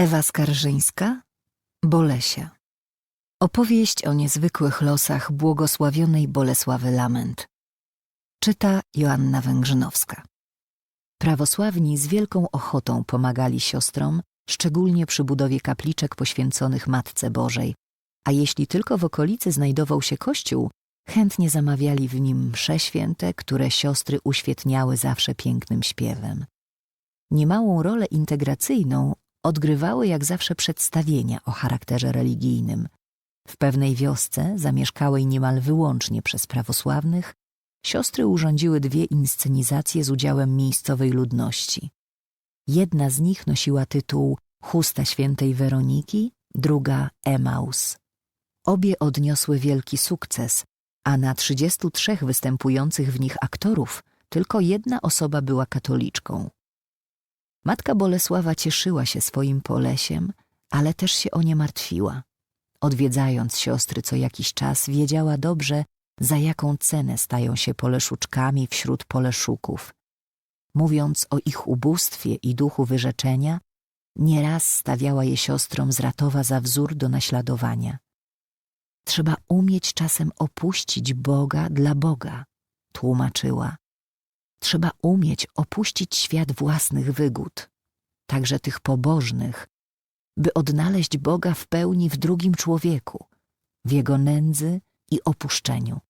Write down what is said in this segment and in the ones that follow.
Ewa Skarżyńska, Bolesia. Opowieść o niezwykłych losach błogosławionej Bolesławy Lament. Czyta Joanna Węgrzynowska. Prawosławni z wielką ochotą pomagali siostrom, szczególnie przy budowie kapliczek poświęconych Matce Bożej, a jeśli tylko w okolicy znajdował się kościół, chętnie zamawiali w nim msze święte, które siostry uświetniały zawsze pięknym śpiewem. Niemałą rolę integracyjną odgrywały jak zawsze przedstawienia o charakterze religijnym. W pewnej wiosce, zamieszkałej niemal wyłącznie przez prawosławnych, siostry urządziły dwie inscenizacje z udziałem miejscowej ludności. Jedna z nich nosiła tytuł Chusta świętej Weroniki, druga Emaus. Obie odniosły wielki sukces, a na 33 występujących w nich aktorów tylko jedna osoba była katoliczką. Matka Bolesława cieszyła się swoim polesiem, ale też się o nie martwiła. Odwiedzając siostry co jakiś czas, wiedziała dobrze, za jaką cenę stają się poleszuczkami wśród poleszuków. Mówiąc o ich ubóstwie i duchu wyrzeczenia, nieraz stawiała je siostrom z Ratowa za wzór do naśladowania. Trzeba umieć czasem opuścić Boga dla Boga, tłumaczyła. Trzeba umieć opuścić świat własnych wygód, także tych pobożnych, by odnaleźć Boga w pełni w drugim człowieku, w jego nędzy i opuszczeniu.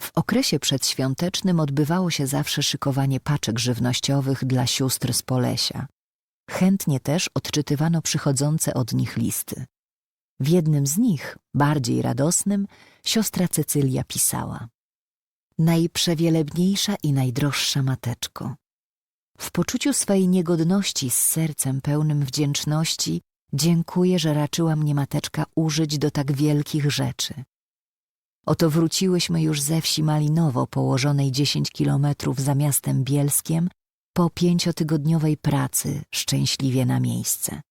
W okresie przedświątecznym odbywało się zawsze szykowanie paczek żywnościowych dla sióstr z Polesia. Chętnie też odczytywano przychodzące od nich listy. W jednym z nich, bardziej radosnym, siostra Cecylia pisała Najprzewielebniejsza i najdroższa mateczko. W poczuciu swej niegodności z sercem pełnym wdzięczności dziękuję, że raczyła mnie mateczka użyć do tak wielkich rzeczy. Oto wróciłyśmy już ze wsi Malinowo, położonej dziesięć kilometrów za miastem Bielskiem, po pięciotygodniowej pracy szczęśliwie na miejsce.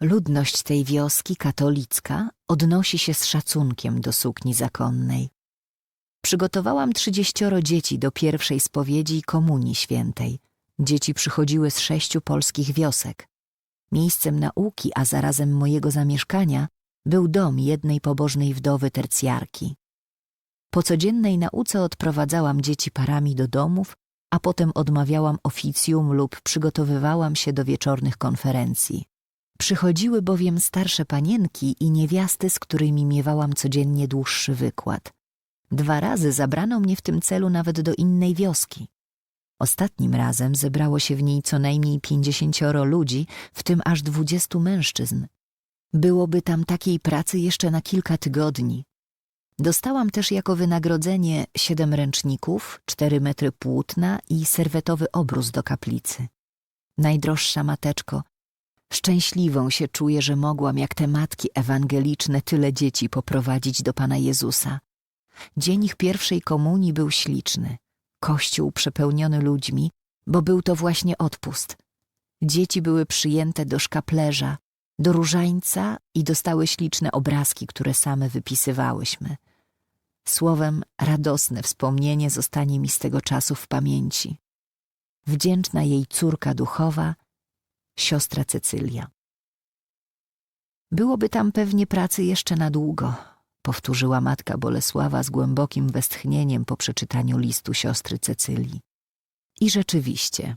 Ludność tej wioski katolicka odnosi się z szacunkiem do sukni zakonnej. Przygotowałam trzydzieścioro dzieci do pierwszej spowiedzi i komunii świętej. Dzieci przychodziły z sześciu polskich wiosek. Miejscem nauki, a zarazem mojego zamieszkania, był dom jednej pobożnej wdowy tercjarki. Po codziennej nauce odprowadzałam dzieci parami do domów, a potem odmawiałam oficjum lub przygotowywałam się do wieczornych konferencji. Przychodziły bowiem starsze panienki i niewiasty, z którymi miewałam codziennie dłuższy wykład. Dwa razy zabrano mnie w tym celu nawet do innej wioski. Ostatnim razem zebrało się w niej co najmniej pięćdziesięcioro ludzi, w tym aż dwudziestu mężczyzn. Byłoby tam takiej pracy jeszcze na kilka tygodni. Dostałam też jako wynagrodzenie siedem ręczników, cztery metry płótna i serwetowy obrus do kaplicy. Najdroższa mateczko, szczęśliwą się czuję, że mogłam jak te matki ewangeliczne tyle dzieci poprowadzić do Pana Jezusa. Dzień ich pierwszej komunii był śliczny. Kościół przepełniony ludźmi, bo był to właśnie odpust. Dzieci były przyjęte do szkaplerza, do różańca i dostały śliczne obrazki, które same wypisywałyśmy. Słowem, radosne wspomnienie zostanie mi z tego czasu w pamięci. Wdzięczna jej córka duchowa, siostra Cecylia. Byłoby tam pewnie pracy jeszcze na długo, powtórzyła matka Bolesława z głębokim westchnieniem po przeczytaniu listu siostry Cecylii. I rzeczywiście,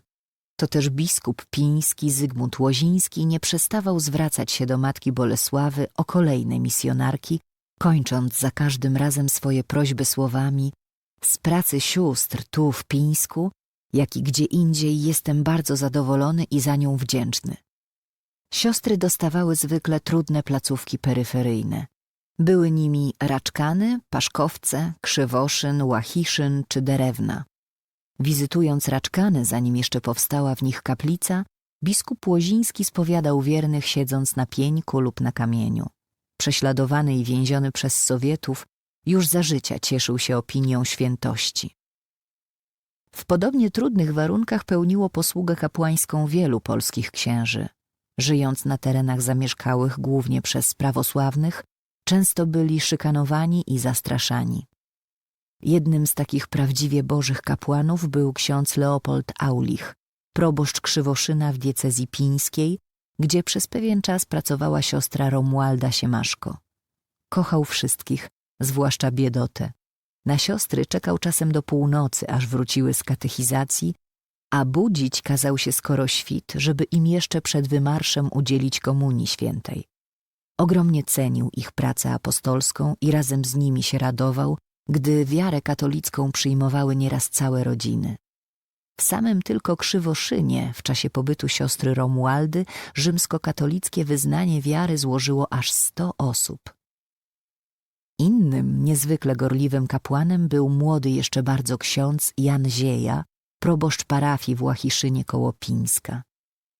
to też biskup piński Zygmunt Łoziński nie przestawał zwracać się do matki Bolesławy o kolejne misjonarki, kończąc za każdym razem swoje prośby słowami z pracy sióstr tu w Pińsku, jak i gdzie indziej jestem bardzo zadowolony i za nią wdzięczny. Siostry dostawały zwykle trudne placówki peryferyjne. Były nimi Raczkany, Paszkowce, Krzywoszyn, Łachiszyn czy Derewna. Wizytując Raczkany, zanim jeszcze powstała w nich kaplica, biskup Łoziński spowiadał wiernych siedząc na pieńku lub na kamieniu. Prześladowany i więziony przez Sowietów, już za życia cieszył się opinią świętości. W podobnie trudnych warunkach pełniło posługę kapłańską wielu polskich księży. Żyjąc na terenach zamieszkałych głównie przez prawosławnych, często byli szykanowani i zastraszani. Jednym z takich prawdziwie bożych kapłanów był ksiądz Leopold Aulich, proboszcz Krzywoszyna w diecezji pińskiej, gdzie przez pewien czas pracowała siostra Romualda Siemaszko. Kochał wszystkich, zwłaszcza biedotę. Na siostry czekał czasem do północy, aż wróciły z katechizacji, a budzić kazał się skoro świt, żeby im jeszcze przed wymarszem udzielić komunii świętej. Ogromnie cenił ich pracę apostolską i razem z nimi się radował, gdy wiarę katolicką przyjmowały nieraz całe rodziny. W samym tylko Krzywoszynie w czasie pobytu siostry Romualdy rzymskokatolickie wyznanie wiary złożyło aż sto osób. Innym, niezwykle gorliwym kapłanem był młody jeszcze bardzo ksiądz Jan Zieja, proboszcz parafii w Łachiszynie koło Pińska.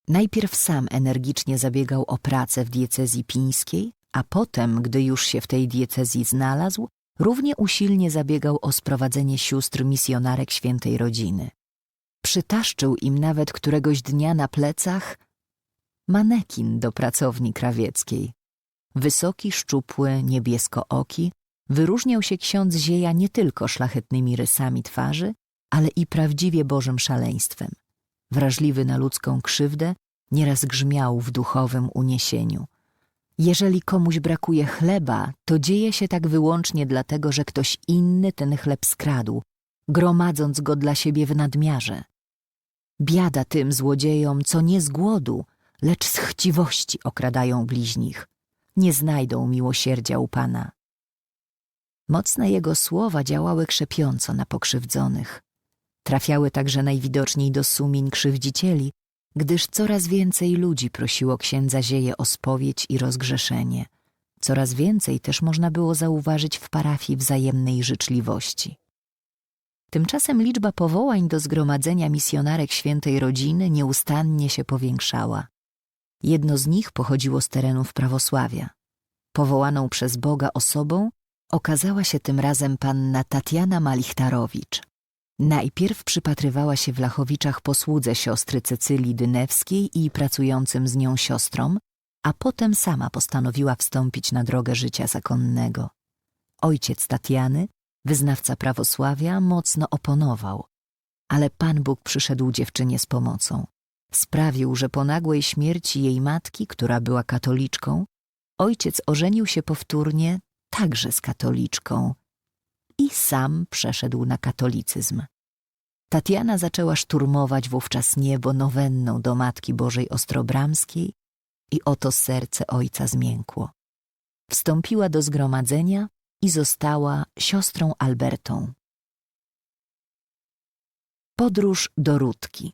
Najpierw sam energicznie zabiegał o pracę w diecezji pińskiej, a potem, gdy już się w tej diecezji znalazł, równie usilnie zabiegał o sprowadzenie sióstr misjonarek świętej rodziny. Przytaszczył im nawet któregoś dnia na plecach manekin do pracowni krawieckiej. Wysoki, szczupły, niebieskooki, wyróżniał się ksiądz Zieja nie tylko szlachetnymi rysami twarzy, ale i prawdziwie Bożym szaleństwem. Wrażliwy na ludzką krzywdę, nieraz grzmiał w duchowym uniesieniu. Jeżeli komuś brakuje chleba, to dzieje się tak wyłącznie dlatego, że ktoś inny ten chleb skradł, gromadząc go dla siebie w nadmiarze. Biada tym złodziejom, co nie z głodu, lecz z chciwości okradają bliźnich. Nie znajdą miłosierdzia u Pana. Mocne jego słowa działały krzepiąco na pokrzywdzonych. Trafiały także najwidoczniej do sumień krzywdzicieli, gdyż coraz więcej ludzi prosiło księdza Zieje o spowiedź i rozgrzeszenie. Coraz więcej też można było zauważyć w parafii wzajemnej życzliwości. Tymczasem liczba powołań do zgromadzenia misjonarek świętej rodziny nieustannie się powiększała. Jedno z nich pochodziło z terenów prawosławia. Powołaną przez Boga osobą okazała się tym razem panna Tatiana Malichtarowicz. Najpierw przypatrywała się w Lachowiczach posłudze siostry Cecylii Dynewskiej i pracującym z nią siostrom, a potem sama postanowiła wstąpić na drogę życia zakonnego. Ojciec Tatiany, wyznawca prawosławia, mocno oponował, ale Pan Bóg przyszedł dziewczynie z pomocą. Sprawił, że po nagłej śmierci jej matki, która była katoliczką, ojciec ożenił się powtórnie także z katoliczką i sam przeszedł na katolicyzm. Tatiana zaczęła szturmować wówczas niebo nowenną do Matki Bożej Ostrobramskiej i oto serce ojca zmiękło. Wstąpiła do zgromadzenia i została siostrą Albertą. Podróż do Rudki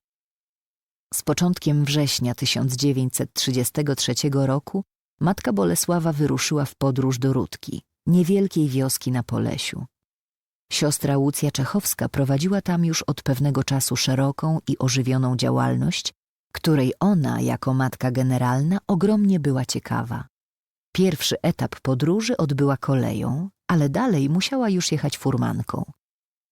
Z początkiem września 1933 roku matka Bolesława wyruszyła w podróż do Rudki, niewielkiej wioski na Polesiu. Siostra Łucja Czechowska prowadziła tam już od pewnego czasu szeroką i ożywioną działalność, której ona, jako matka generalna, ogromnie była ciekawa. Pierwszy etap podróży odbyła koleją, ale dalej musiała już jechać furmanką.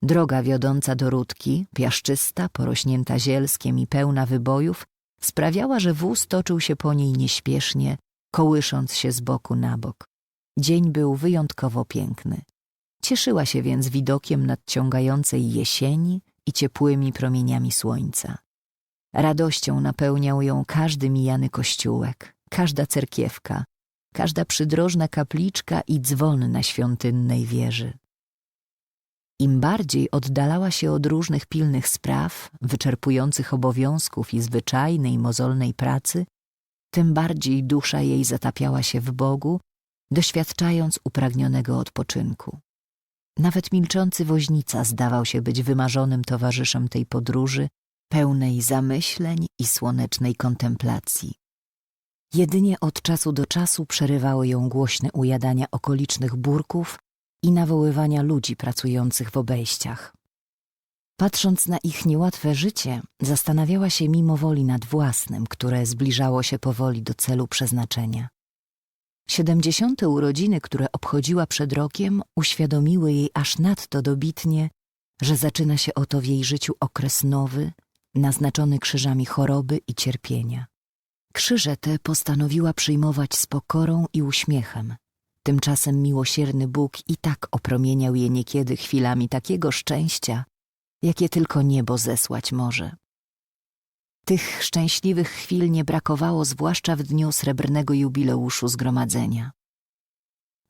Droga wiodąca do Rudki, piaszczysta, porośnięta zielskiem i pełna wybojów, sprawiała, że wóz toczył się po niej nieśpiesznie, kołysząc się z boku na bok. Dzień był wyjątkowo piękny. Cieszyła się więc widokiem nadciągającej jesieni i ciepłymi promieniami słońca. Radością napełniał ją każdy mijany kościółek, każda cerkiewka, każda przydrożna kapliczka i dzwon na świątynnej wieży. Im bardziej oddalała się od różnych pilnych spraw, wyczerpujących obowiązków i zwyczajnej, mozolnej pracy, tym bardziej dusza jej zatapiała się w Bogu, doświadczając upragnionego odpoczynku. Nawet milczący woźnica zdawał się być wymarzonym towarzyszem tej podróży, pełnej zamyśleń i słonecznej kontemplacji. Jedynie od czasu do czasu przerywały ją głośne ujadania okolicznych burków i nawoływania ludzi pracujących w obejściach. Patrząc na ich niełatwe życie, zastanawiała się mimowoli nad własnym, które zbliżało się powoli do celu przeznaczenia. Siedemdziesiąte urodziny, które obchodziła przed rokiem, uświadomiły jej aż nadto dobitnie, że zaczyna się oto w jej życiu okres nowy, naznaczony krzyżami choroby i cierpienia. Krzyże te postanowiła przyjmować z pokorą i uśmiechem. Tymczasem miłosierny Bóg i tak opromieniał je niekiedy chwilami takiego szczęścia, jakie tylko niebo zesłać może. Tych szczęśliwych chwil nie brakowało zwłaszcza w dniu srebrnego jubileuszu zgromadzenia.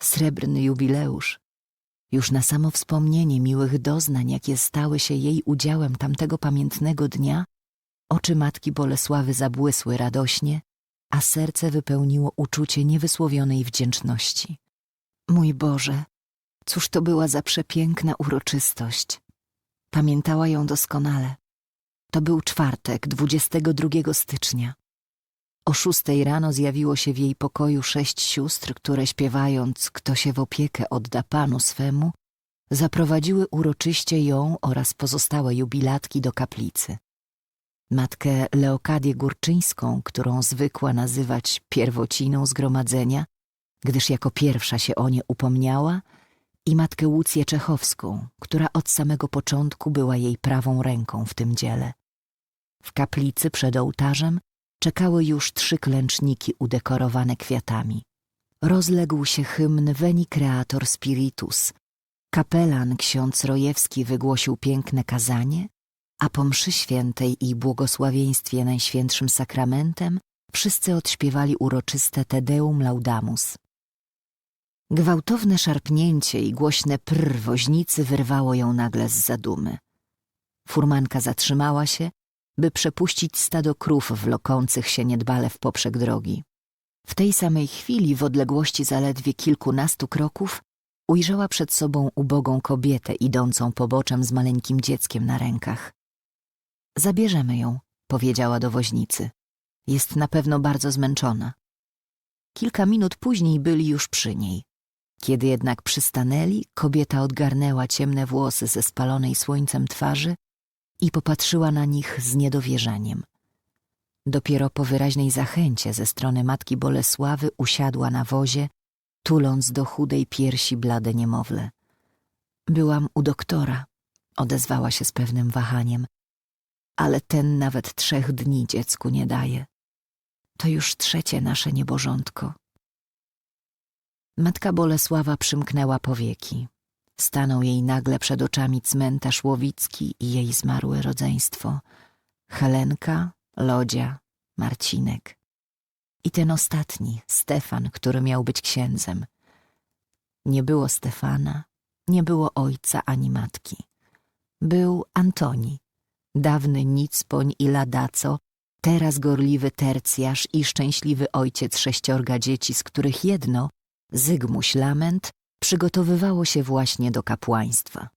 Srebrny jubileusz. Już na samo wspomnienie miłych doznań, jakie stały się jej udziałem tamtego pamiętnego dnia, oczy matki Bolesławy zabłysły radośnie, a serce wypełniło uczucie niewysłowionej wdzięczności. Mój Boże, cóż to była za przepiękna uroczystość. Pamiętała ją doskonale. To był czwartek, 22 stycznia. O szóstej rano zjawiło się w jej pokoju sześć sióstr, które śpiewając Kto się w opiekę odda Panu swemu, zaprowadziły uroczyście ją oraz pozostałe jubilatki do kaplicy. Matkę Leokadię Górczyńską, którą zwykła nazywać pierwociną zgromadzenia, gdyż jako pierwsza się o nie upomniała, i matkę Łucję Czechowską, która od samego początku była jej prawą ręką w tym dziele. W kaplicy przed ołtarzem czekały już trzy klęczniki udekorowane kwiatami. Rozległ się hymn Veni Creator Spiritus. Kapelan ksiądz Rojewski wygłosił piękne kazanie, a po mszy świętej i błogosławieństwie Najświętszym Sakramentem wszyscy odśpiewali uroczyste Te Deum Laudamus. Gwałtowne szarpnięcie i głośne prr woźnicy wyrwało ją nagle z zadumy. Furmanka zatrzymała się, by przepuścić stado krów wlokących się niedbale w poprzek drogi. W tej samej chwili, w odległości zaledwie kilkunastu kroków, ujrzała przed sobą ubogą kobietę idącą poboczem z maleńkim dzieckiem na rękach. Zabierzemy ją, powiedziała do woźnicy. Jest na pewno bardzo zmęczona. Kilka minut później byli już przy niej. Kiedy jednak przystanęli, kobieta odgarnęła ciemne włosy ze spalonej słońcem twarzy i popatrzyła na nich z niedowierzaniem. Dopiero po wyraźnej zachęcie ze strony matki Bolesławy usiadła na wozie, tuląc do chudej piersi blade niemowlę. Byłam u doktora, odezwała się z pewnym wahaniem, ale ten nawet trzech dni dziecku nie daje. To już trzecie nasze niebożątko. Matka Bolesława przymknęła powieki. Stanął jej nagle przed oczami cmentarz Łowicki i jej zmarłe rodzeństwo. Helenka, Lodzia, Marcinek. I ten ostatni, Stefan, który miał być księdzem. Nie było Stefana, nie było ojca ani matki. Był Antoni, dawny nicpoń i ladaco, teraz gorliwy tercjarz i szczęśliwy ojciec sześciorga dzieci, z których jedno, Zygmuś Lament, przygotowywało się właśnie do kapłaństwa.